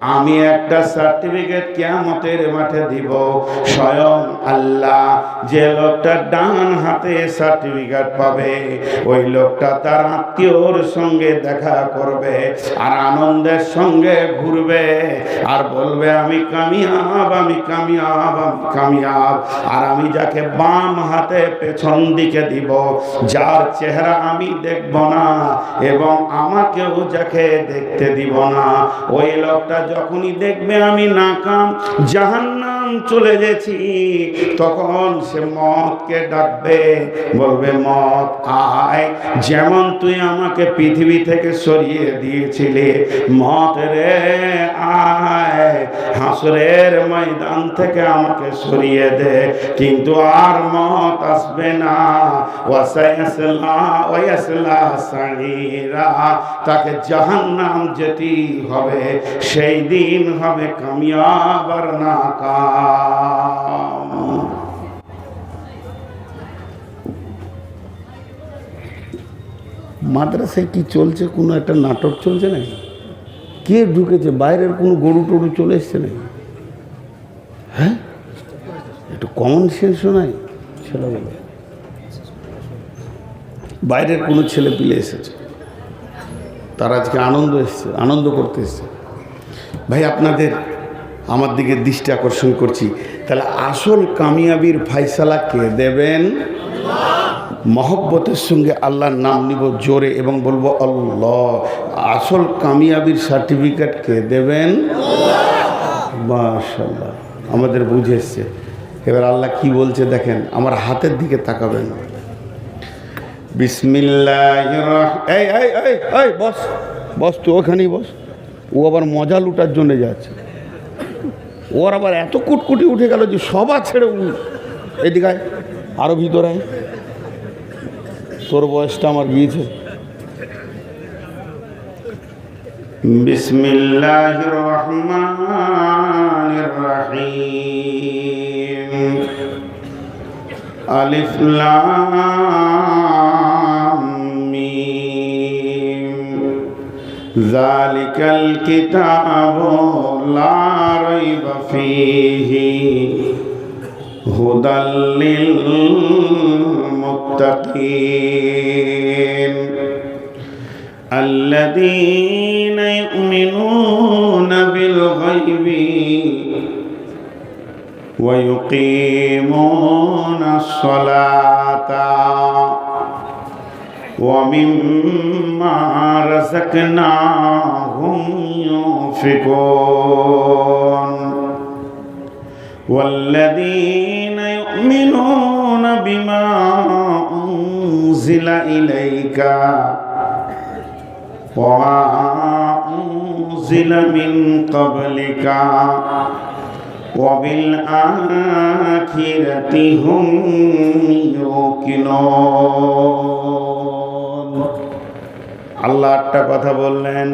আমি একটা সার্টিফিকেট কেয়ামতের মাঠে দিব। স্বয়ং আল্লাহ যে লোকটা ডান হাতে সার্টিফিকেট পাবে, ওই লোকটা তার আত্মীয়র সঙ্গে দেখা করবে আর আনন্দের সঙ্গে ঘুরবে আর বলবে, আমি কামিয়াব আমি কামিয়াব আমি কামিয়াব। আর আমি যাকে বাম হাতে পেছন দিকে দিব, যার চেহারা আমি দেখব না এবং আমাকেও যাকে দেখতে দিব না। ওই লোকটা যখনই দেখবে আমি নাকাম, জাহান্নাম চলে গেছি, তখন সে মদকে ডাকবে, বলবে, মদ আয় যেমন তুই আমাকে পৃথিবী থেকে সরিয়ে দিয়েছিলি মত রে আয় হাসরের ময়দান থেকে আমাকে সরিয়ে দে। কিন্তু আর মত আসবে না। তাকে জাহান্নাম যেতে হবে, সেই দিন হবে কামিয়াব আর নাকাম। মাদ্রাসায় কি চলছে? কোনো একটা নাটক চলছে নাকি? কে ঢুকেছে? বাইরের কোনো গরু টরু চলে এসছে নাকি? হ্যাঁ? একটু কমন সেন্সও নাই? ছেলেগুলো বাইরের কোনো ছেলে পিলে এসেছে। তারা আজকে আনন্দ এসছে, আনন্দ করতে এসছে। ভাই, আপনাদের আমার দিকে দৃষ্টি আকর্ষণ করছি। তাহলে আসল কামিয়াবির ফাইসালা কে দেবেন? মহব্বতের সঙ্গে আল্লাহর নাম নিব জোরে এবং বলব আল্লাহ আসল কামিয়াবির সার্টিফিকেট কে দেবেন? মাশাল্লাহ আমাদের বুঝে এসছে এবার আল্লাহ কি বলছে দেখেন আমার হাতের দিকে তাকাবেন। বিসমিল্লাহ এই বস বস তুই ওখানেই বস। ও আবার মজা লুটার জন্য যাচ্ছে। ওর আবার এত কুটকুটি উঠে গেল যে সবার ছেড়ে এদিকে আয়, আরও ভিতরে। তোর বয়সটা আমার গিয়েছে বিসমিল্লাহ রহমান রহিম আলিফ লাম মিম। যালিকাল কিতাবু লা রাইবা هدى للمتقين الذين يؤمنون بالغيب ويقيمون الصلاة ومما رزقناهم ينفقون والذين يؤمنون بما أنزل إليك وما أنزل من قبلك وبالآخرة هم يوقنون আল্লাহ একটা কথা বললেন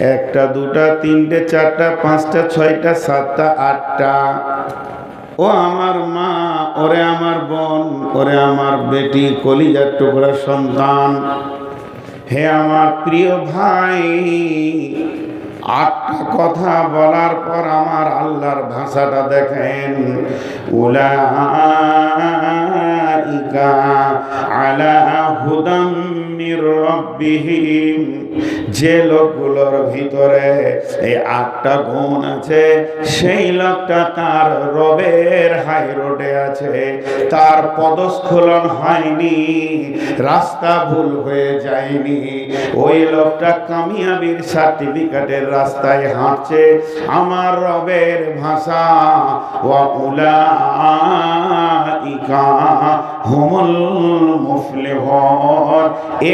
একটা, দুটা, তিনটে, চারটা, পাঁচটা, ছয়টা, সাতটা, আটটা। ও আমার মা, ওরে আমার বোন, ওরে আমার বেটি, কলিজার টুকরা সন্তান। হে আমার প্রিয় ভাই, আটটা কথা বলার পর আমার আল্লাহর ভাষাটা দেখেন। উলাইকা আলা হুদাম মির যে লোকগুলোর ভিতরে এই আটটা গুণ আছে, সেই লোকটা তার রবের হাই রোডে আছে। তার পদস্খলন হয়নি, রাস্তা ভুল হয়ে যায়নি। ওই লোকটা কামিয়াবির সার্টিফিকেটের রাস্তায় হাঁটছে, আমার রবের ভাষা, ওয়া উলাইকা হুমুল মুফলিহুন।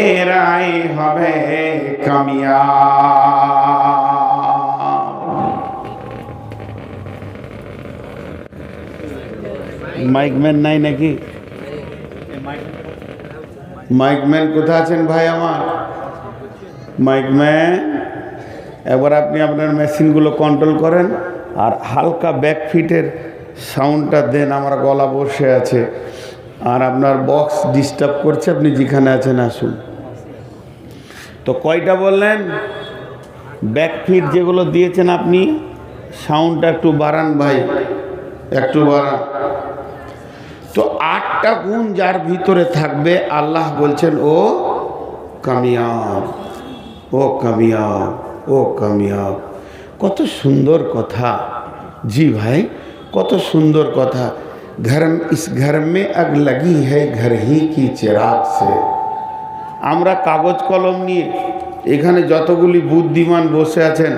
এরাই হবে মাইকম্যান নাই নাকি? মাইকম্যান কোথায় আছেন ভাই আমার? মাইকম্যান এবার আপনি আপনার মেশিনগুলো কন্ট্রোল করেন আর হালকা ব্যাকফিটের সাউন্ডটা দেন, আমার গলা বসে আছে। আর আপনার বক্স ডিস্টার্ব করছে, আপনি যেখানে আছেন আসুন। তো কয়টা বললেন ব্যাকফিট যেগুলো দিয়েছেন আপনি সাউন্ডটা একটু বাড়ান ভাই একটু বাড়ান তো আটটা গুণ যার ভিতরে থাকবে আল্লাহ বলছেন ও কামিয়াব ও কামিয়াব ও কামিয়াব কত সুন্দর কথা জি ভাই কত সুন্দর কথা घर इस घर में अग लगी है घर ही की चिराग से আমরা কাগজ কলম নিয়ে এখানে যতগুলি বুদ্ধিমান বসে আছেন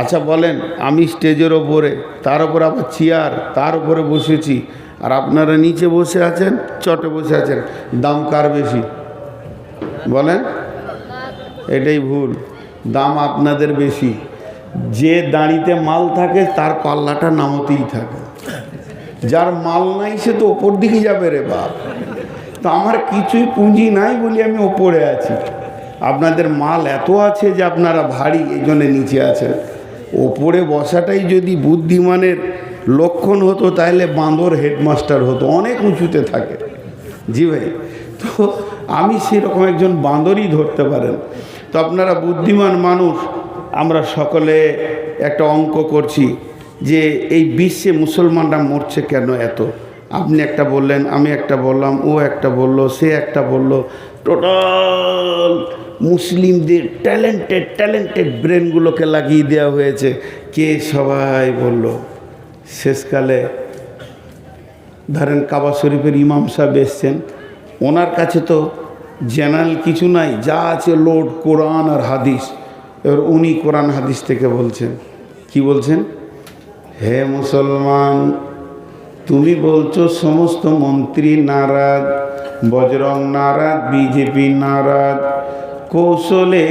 আচ্ছা বলেন, আমি স্টেজের ওপরে, তার উপর আবার চেয়ার, তার উপরে বসেছি, আর আপনারা নিচে বসে আছেন, চটে বসে আছেন, দাম কার বেশি? বলেন, এটাই ভুল, দাম আপনাদের বেশি, যে দাঁড়িতে মাল থাকে, তার পাল্লাটা নামতেই থাকে, যার মাল নাই সে তো ওপর দিকে যাবে রে বাপ। তো আমার কিছুই পুঁজি নাই বলি আমি ওপরে আছি। আপনাদের মাল এত আছে যে আপনারা ভারী, এই জন্য নিচে আছেন। ওপরে বসাটাই যদি বুদ্ধিমানের লক্ষণ হতো, তাহলে বাঁদর হেডমাস্টার হতো, অনেক উঁচুতে থাকে। জি ভাই, তো আমি সেরকম একজন বাঁদরই ধরতে পারেন। তো আপনারা বুদ্ধিমান মানুষ, আমরা সকলে একটা অঙ্ক করছি যে এই বিশ্বে মুসলমানরা মরছে কেন এত? আপনি একটা বললেন, আমি একটা বললাম, ও একটা বলল, সে একটা বলল। টোটাল মুসলিমদের ট্যালেন্টেড ট্যালেন্টেড ব্রেনগুলোকে লাগিয়ে দেওয়া হয়েছে। কে সবাই বলল? শেষকালে ধরেন কাবা শরীফের ইমাম সাহেব এসছেন। ওনার কাছে তো জেনারেল কিছু নাই, যা আছে লোড কোরআন আর হাদিস। এবার উনি কোরআন হাদিস থেকে বলছেন। কি বলছেন? হে মুসলমান তুমি বলছো সমস্ত মন্ত্রী নারাজ, বজরং নারাজ, বিজেপি নারাজ। কৌশলে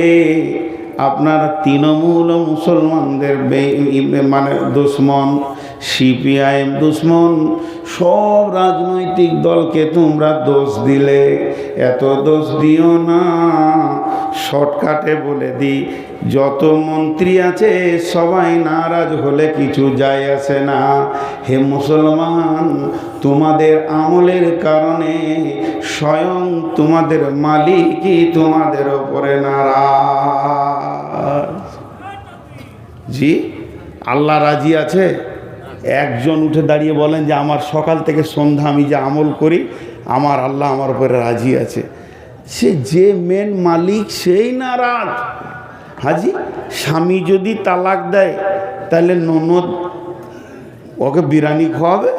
আপনারা তৃণমূল মুসলমানদের মানে দুশ্মন সিপিআইএম দুশ্মন, সব রাজনৈতিক দলকে তোমরা দোষ দিলে। এত দোষ দিও না, শর্টকাটে বলে দিই যত মন্ত্রী আছে, সবাই নারাজ হলে কিছু যায় আসে না। হে মুসলমান, তোমাদের আমলের কারণে স্বয়ং তোমাদের মালিকই তোমাদের ওপরে নারাজ। জি, আল্লাহ রাজি আছে? একজন উঠে দাঁড়িয়ে বলেন যে, আমার সকাল থেকে সন্ধ্যা আমি যে আমল করি, আমার আল্লাহ আমার উপরে রাজি আছে। সে যে মেন মালিক, সেই নারাজ। হাজি, স্বামী যদি তালাক দেয়, তাহলে ননদ ওকে বিরানি খাওয়াবে?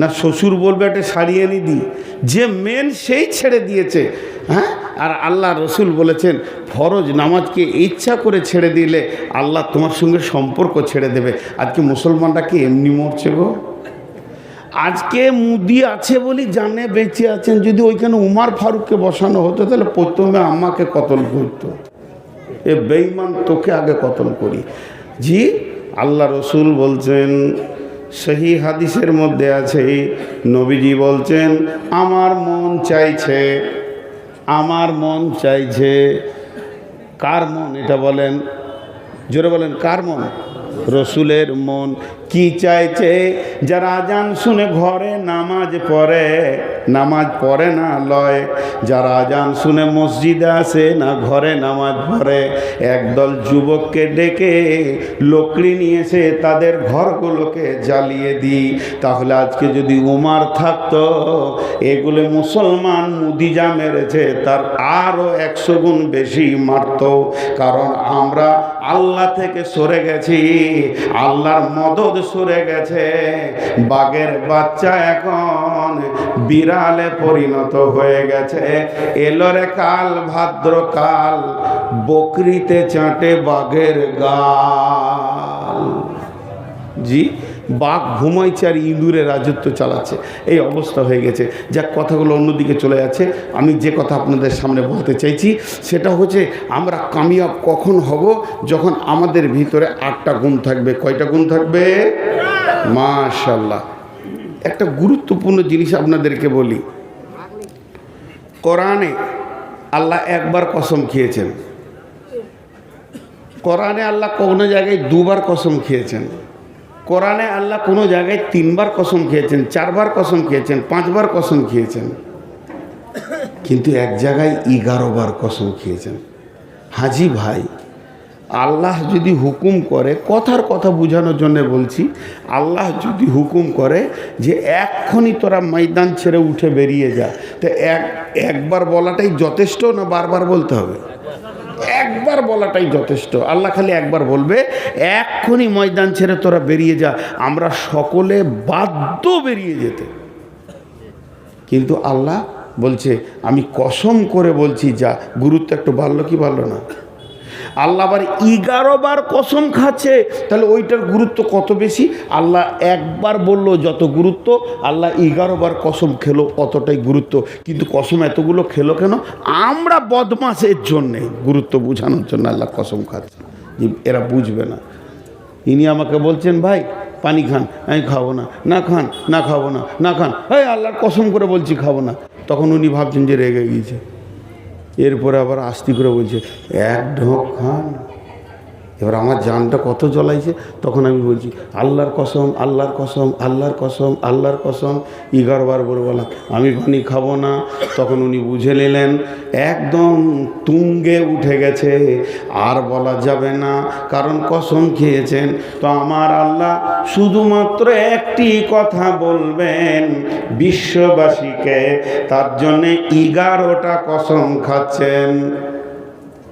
না শ্বশুর বলবে একটা শাড়ি এনে দিই? যে মেন সেই ছেড়ে দিয়েছে হ্যাঁ? আর আল্লাহ রসুল বলেছেন, ফরজ নামাজকে ইচ্ছা করে ছেড়ে দিলে আল্লাহ তোমার সঙ্গে সম্পর্ক ছেড়ে দেবে। আজকে মুসলমানরা কি এমনি মরছে গো? আজকে মুদি আছে বলি জানে বেঁচে আছেন, যদি ওইখানে উমার ফারুককে বসানো হতো, তাহলে প্রথমে আমাকে কতল করতো। এ বেইমান তোকে আগে কতল করি? জি, আল্লাহ রসুল বলছেন সেই হাদিসের মধ্যে আছে, নবীজি বলছেন, আমার মন চাইছে, আমার মন চাইছে, কার মন? এটা বলেন, জোরে বলেন, কার মন? রসুলের মন কি চাইছে? যারা আজান শুনে ঘরে নামাজ পড়ে নামাজ পড়ে না লয়। যারা আজান শুনে মসজিদে আসে না ঘরে নামাজ পড়ে, একদল যুবককে ডেকে লোকড়ি নিয়ে এসে তাদের ঘরগুলোকে জ্বালিয়ে দিই। তাহলে আজকে যদি উমার থাকতো, এগুলো মুসলমান মুদিজা মেরেছে, তার আরও একশো গুণ বেশি মারত। কারণ আমরা আল্লাহ থেকে সরে গেছি, আল্লাহর মদত সরে গেছে। বাঘের বাচ্চা এখন বিড়ালে পরিণত হয়ে গেছে। এলোরে কাল ভাদ্র কাল বকরিতে চাটে বাঘের গাল। জি? বাঘ ঘুমাইছে আর ইঁদুরে রাজত্ব চালাচ্ছে। এই অবস্থা হয়ে গেছে। যা কথাগুলো অন্যদিকে চলে যাচ্ছে। আমি যে কথা আপনাদের সামনে বলতে চাইছি, সেটা হচ্ছে আমরা কামিয়াব কখন হব? যখন আমাদের ভিতরে আটটা গুণ থাকবে। কয়টা গুণ থাকবে? মাশাল্লাহ একটা গুরুত্বপূর্ণ জিনিস আপনাদেরকে বলি। কোরআনে আল্লাহ একবার কসম খেয়েছেন। কোরআনে আল্লাহ কোনো জায়গায় দুবার কসম খেয়েছেন। কোরআনে আল্লাহ কোনো জায়গায় তিনবার কসম খেয়েছেন, চারবার কসম খেয়েছেন, পাঁচবার কসম খেয়েছেন। কিন্তু এক জায়গায় এগারো বার কসম খেয়েছেন। হাজি ভাই, আল্লাহ যদি হুকুম করে, কথার কথা বোঝানোর জন্য বলছি, আল্লাহ যদি হুকুম করে যে এক্ষুনি তোরা ময়দান ছেড়ে উঠে বেরিয়ে যা, তো এক, একবার বলাটাই যথেষ্ট না বারবার বলতে হবে? একবার বলাটাই যথেষ্ট। আল্লাহ খালি একবার বলবে, এক্ষুনি ময়দান ছেড়ে তোরা বেরিয়ে যা, আমরা সকলে বাধ্য বেরিয়ে যেতে। কিন্তু আল্লাহ বলছে, আমি কসম করে বলছি, যা গুরুত্ব একটু বাড়লো কি বাড়লো না? আল্লাহ আবার এগারো বার কসম খাচ্ছে। তাহলে ওইটার গুরুত্ব কত বেশি? আল্লাহ একবার বলল যত গুরুত্ব, আল্লাহ এগারো বার কসম খেলো অতটাই গুরুত্ব। কিন্তু কসম এতগুলো খেলো কেন? আমরা বদমাসের জন্যে গুরুত্ব বোঝানোর জন্য আল্লাহ কসম খাচ্ছে। এরা বুঝবে না। ইনি আমাকে বলছেন, ভাই, পানি খান, আমি খাব না। না খান, না খাব না। না খান। হ্যাঁ আল্লাহর কসম করে বলছি খাব না। তখন উনি ভাবছেন যে রেগে গিয়েছে। এরপরে আবার আস্তি করে বলছে এক ঢোক খান। এবার আমার জানটা কত জ্বলাইছে, তখন আমি বলছি, আল্লাহর কসম আল্লাহর কসম আল্লাহর কসম আল্লাহর কসম, এগারো বার বলে বললাম, আমি পানি খাব না। তখন উনি বুঝে নিলেন, একদম তুঙ্গে উঠে গেছে, আর বলা যাবে না, কারণ কসম খেয়েছেন। তো আমার আল্লাহ শুধুমাত্র একটি কথা বলবেন, বিশ্ববাসীকে, তার জন্যে এগারোটা কসম খাচ্ছেন।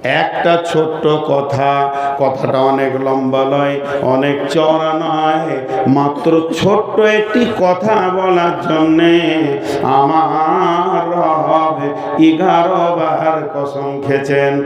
একটা ছোট্ট কথা, কথাটা অনেক লম্বা নয়, অনেক চড়া নয়, মাত্র ছোট্ট একটি কথা বলার জন্যে আমার এগারো বার কসম খেছেন